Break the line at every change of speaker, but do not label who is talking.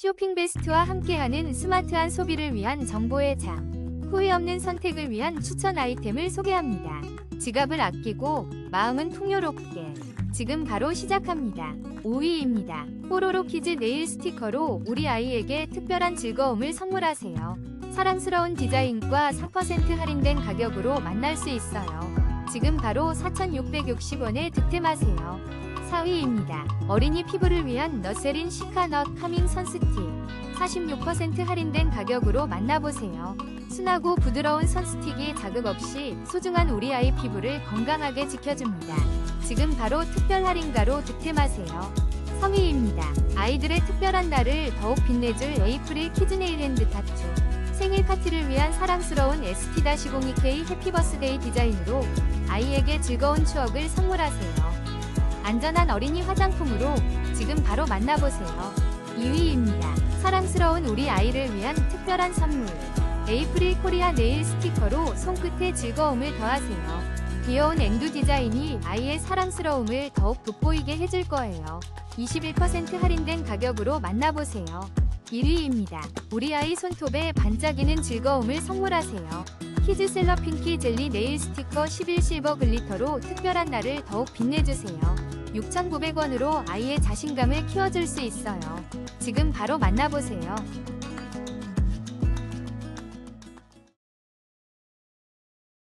쇼핑 베스트와 함께하는 스마트한 소비를 위한 정보의 장. 후회 없는 선택을 위한 추천 아이템을 소개합니다. 지갑을 아끼고 마음은 풍요롭게. 지금 바로 시작합니다. 5위입니다. 뽀로로 키즈 네일 스티커로 우리 아이에게 특별한 즐거움을 선물하세요. 사랑스러운 디자인과 4% 할인된 가격으로 만날 수 있어요. 지금 바로 4,660원에 득템하세요. 4위입니다. 어린이 피부를 위한 너세린 시카넛 카밍 선스틱 46% 할인된 가격으로 만나보세요. 순하고 부드러운 선스틱이 자극 없이 소중한 우리 아이 피부를 건강하게 지켜줍니다. 지금 바로 특별 할인가로 득템하세요. 3위입니다. 아이들의 특별한 날을 더욱 빛내줄 에이프릴 키즈네일 핸드 타투 생일 파티를 위한 사랑스러운 ST-02K 해피버스데이 디자인으로 아이에게 즐거운 추억을 선물하세요. 안전한 어린이 화장품으로 지금 바로 만나보세요. 2위입니다. 사랑스러운 우리 아이를 위한 특별한 선물. 에이프릴 코리아 네일 스티커로 손끝에 즐거움을 더하세요. 귀여운 앵두 디자인이 아이의 사랑스러움을 더욱 돋보이게 해줄 거예요. 21% 할인된 가격으로 만나보세요. 1위입니다. 우리 아이 손톱에 반짝이는 즐거움을 선물하세요. 키즈셀러 핑키 젤리 네일 스티커 11 실버 글리터로 특별한 날을 더욱 빛내주세요. 6,900원으로 아이의 자신감을 키워줄 수 있어요. 지금 바로 만나보세요.